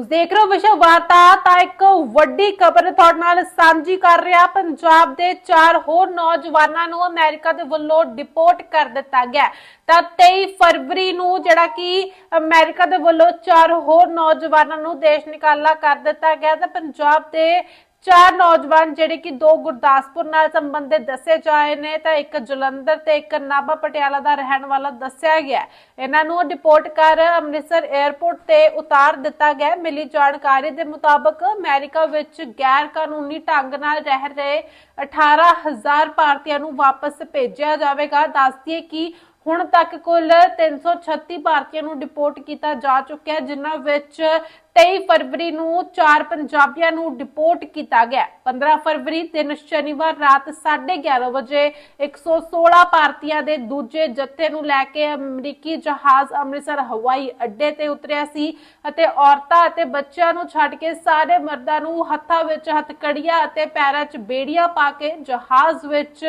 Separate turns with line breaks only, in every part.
ਤੁਸੀਂ ਦੇਖ ਰਹੇ ਹੋ ਵਿਸ਼ਵ ਵਾਰਤਾ, ਤਾਂ ਇੱਕ ਵੱਡੀ ਖਬਰ ਤੁਹਾਡੇ ਨਾਲ ਸਾਂਝੀ ਕਰ ਰਿਹਾ। ਪੰਜਾਬ ਦੇ ਚਾਰ ਹੋਰ ਨੌਜਵਾਨਾਂ ਨੂੰ ਅਮਰੀਕਾ ਦੇ ਵੱਲੋਂ ਡਿਪੋਰਟ ਕਰ ਦਿੱਤਾ ਗਿਆ। ਤਾਂ 23 ਫਰਵਰੀ ਨੂੰ ਜਿਹੜਾ ਕਿ ਅਮਰੀਕਾ ਦੇ ਵੱਲੋਂ ਚਾਰ ਹੋਰ ਨੌਜਵਾਨਾਂ ਨੂੰ ਦੇਸ਼ ਨਿਕਾਲਾ ਕਰ ਦਿੱਤਾ ਗਿਆ। ਤਾਂ ਪੰਜਾਬ ਦੇ ਚਾਰ ਨੌਜਵਾਨ ਜਿਹੜੇ ਕਿ ਦੋ ਗੁਰਦਾਸਪੁਰ ਨਾਲ ਸੰਬੰਧਿਤ ਦੱਸੇ ਜਾਏ ਨੇ, ਤਾਂ ਇੱਕ ਜਲੰਧਰ ਤੇ ਇੱਕ ਨਾਭਾ ਪਟਿਆਲਾ ਦਾ ਰਹਿਣ ਵਾਲਾ ਦੱਸਿਆ ਗਿਆ ਇਹਨਾਂ ਨੂੰ ਡਿਪੋਰਟ ਕਰ ਅੰਮ੍ਰਿਤਸਰ 에ਅਰਪੋਰਟ ਤੇ ਉਤਾਰ ਦਿੱਤਾ ਗਿਆ ਮਿਲੀ ਜਾਣਕਾਰੀ ਦੇ ਮੁਤਾਬਕ ਅਮਰੀਕਾ ਵਿੱਚ ਗੈਰ ਕਾਨੂੰਨੀ ਢੰਗ ਨਾਲ ਰਹਿ ਰਹੇ 18000 ਭਾਰਤੀਆਂ ਨੂੰ ਵਾਪਸ ਭੇਜਿਆ ਜਾਵੇਗਾ। ਦੱਸਦੀਏ ਕਿ ਹੁਣ ਤੱਕ ਕੁੱਲ 336 ਭਾਰਤੀਆਂ ਨੂੰ ਡਿਪੋਰਟ ਕੀਤਾ ਜਾ ਚੁੱਕਿਆ ਹੈ, ਜਿਨ੍ਹਾਂ ਵਿੱਚ 23 ਫਰਵਰੀ ਨੂੰ 4 ਪੰਜਾਬੀਆਂ ਨੂੰ ਡਿਪੋਰਟ ਕੀਤਾ ਗਿਆ 15 ਫਰਵਰੀ ਦਿਨ ਸ਼ਨੀਵਾਰ ਰਾਤ 11:30 ਵਜੇ 116 ਭਾਰਤੀਆਂ ਦੇ ਦੂਜੇ ਜੱਥੇ ਨੂੰ ਲੈ ਕੇ ਅਮਰੀਕੀ ਜਹਾਜ਼ ਅੰਮ੍ਰਿਤਸਰ ਹਵਾਈ ਅੱਡੇ ਤੇ ਉਤਰਿਆ ਸੀ ਅਤੇ ਔਰਤਾਂ ਅਤੇ ਬੱਚਿਆਂ ਨੂੰ ਛੱਡ ਕੇ ਸਾਰੇ ਮਰਦਾਂ ਨੂੰ ਹੱਥਾਂ ਵਿੱਚ ਹੱਥਕੜੀਆਂ ਅਤੇ ਪੈਰਾਂ 'ਚ ਬੇੜੀਆਂ ਪਾ ਕੇ ਜਹਾਜ਼ ਵਿੱਚ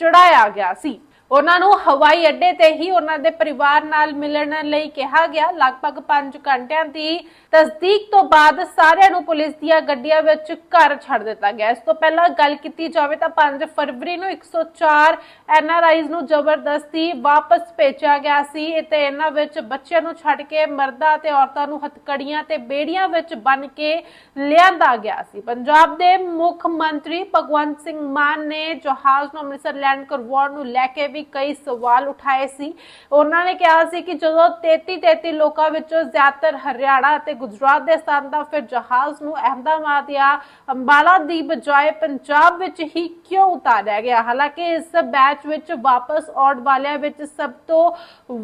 ਚੜਾਇਆ ਗਿਆ ਸੀ। ਉਹਨਾਂ ਨੂੰ ਹਵਾਈ ਅੱਡੇ ਤੇ ਹੀ ਉਹਨਾਂ ਦੇ ਪਰਿਵਾਰ ਨਾਲ ਮਿਲਣ ਲਈ ਕਿਹਾ ਗਿਆ। ਲਗਭਗ 5 ਘੰਟਿਆਂ ਦੀ ਤਸਦੀਕ ਤੋਂ ਬਾਅਦ ਸਾਰਿਆਂ ਨੂੰ ਪੁਲਿਸ ਦੀਆਂ ਗੱਡੀਆਂ ਵਿੱਚ ਘਰ ਛੱਡ ਦਿੱਤਾ ਗਿਆ। ਇਸ ਤੋਂ ਪਹਿਲਾਂ ਗੱਲ ਕੀਤੀ ਜਾਵੇ ਤਾਂ 5 ਫਰਵਰੀ ਨੂੰ 104 ਐਨਆਰਆਈਜ਼ ਨੂੰ ਜ਼ਬਰਦਸਤੀ ਵਾਪਸ ਭੇਜਿਆ ਗਿਆ ਸੀ ਤੇ ਇਹਨਾਂ ਵਿੱਚ ਬੱਚਿਆਂ ਨੂੰ ਛੱਡ ਕੇ ਮਰਦਾਂ ਤੇ ਔਰਤਾਂ ਨੂੰ ਹੱਥਕੜੀਆਂ ਤੇ ਬੇੜੀਆਂ ਵਿੱਚ ਬੰਨ ਕੇ ਲਿਆਂਦਾ ਗਿਆ ਸੀ। ਪੰਜਾਬ ਦੇ ਮੁੱਖ ਮੰਤਰੀ ਭਗਵੰਤ ਸਿੰਘ ਮਾਨ ਨੇ ਜਹਾਜ਼ ਨੂੰ ਅੰਮ੍ਰਿਤਸਰ ਲੈਂਡ ਕਰਵਾਉਣ ਨੂੰ ਲੈ ਕੇ ਵੀ ਕਈ ਸਵਾਲ ਉਠਾਏ ਸੀ। ਉਹਨਾਂ ਨੇ ਕਿਹਾ ਸੀ ਕਿ ਜਦੋਂ 33 33 ਲੋਕਾਂ ਵਿੱਚੋਂ ਜ਼ਿਆਦਾਤਰ ਹਰਿਆਣਾ ਅਤੇ ਗੁਜਰਾਤ ਦੇ ਸਨ ਤਾਂ ਫਿਰ ਜਹਾਜ਼ ਨੂੰ ਅਹਿਮਦਾਬਾਦ ਜਾਂ ਅੰਬਾਲਾ ਦੀ ਬਜਾਏ ਪੰਜਾਬ ਵਿੱਚ ਹੀ ਕਿਉਂ ਉਤਾਰਿਆ ਗਿਆ? ਹਾਲਾਂਕਿ ਇਸ ਬੈਚ ਵਿੱਚ ਵਾਪਸ ਆਉਣ ਵਾਲਿਆਂ ਵਿੱਚ ਸਭ ਤੋਂ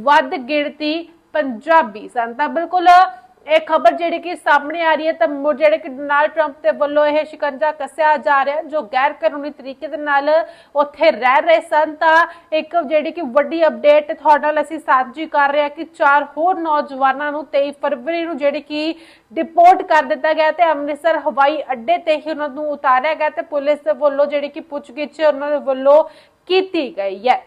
ਵੱਧ ਗਿਣਤੀ ਪੰਜਾਬੀ ਸਨ। ਤਾਂ ਬਿਲਕੁਲ ਇਹ ਖਬਰ ਜਿਹੜੀ ਕਿ ਸਾਹਮਣੇ ਆ ਰਹੀ ਹੈ ਤਾਂ ਮੁੜ ਜਿਹੜੇ ਕਿ ਡੋਨਾਲਡ ਟਰੰਪ ਦੇ ਵੱਲੋਂ ਇਹ ਸ਼ਿਕੰਜਾ ਕੱਸਿਆ ਜਾ ਰਿਹਾ ਜੋ ਗੈਰ ਕਾਨੂੰਨੀ ਤਰੀਕੇ ਦੇ ਨਾਲ ਉੱਥੇ ਰਹਿ ਰਹੇ ਸਨ, ਤਾਂ ਇੱਕ ਜਿਹੜੀ ਕਿ ਵੱਡੀ ਅਪਡੇਟ ਤੁਹਾਡੇ ਨਾਲ ਅਸੀਂ ਸਾਂਝੀ ਕਰ ਰਹੇ ਹਾਂ ਕਿ ਚਾਰ ਹੋਰ ਨੌਜਵਾਨਾਂ ਨੂੰ 23 ਫਰਵਰੀ ਨੂੰ ਜਿਹੜੀ ਕਿ ਡਿਪੋਰਟ ਕਰ ਦਿੱਤਾ ਗਿਆ ਤੇ ਅੰਮ੍ਰਿਤਸਰ ਹਵਾਈ ਅੱਡੇ ਤੇ ਹੀ ਉਹਨਾਂ ਨੂੰ ਉਤਾਰਿਆ ਗਿਆ ਤੇ ਪੁਲਿਸ ਦੇ ਵੱਲੋਂ ਜਿਹੜੀ ਕਿ ਪੁੱਛਗਿੱਛ ਉਹਨਾਂ ਦੇ ਵੱਲੋਂ ਕੀਤੀ ਗਈ ਹੈ।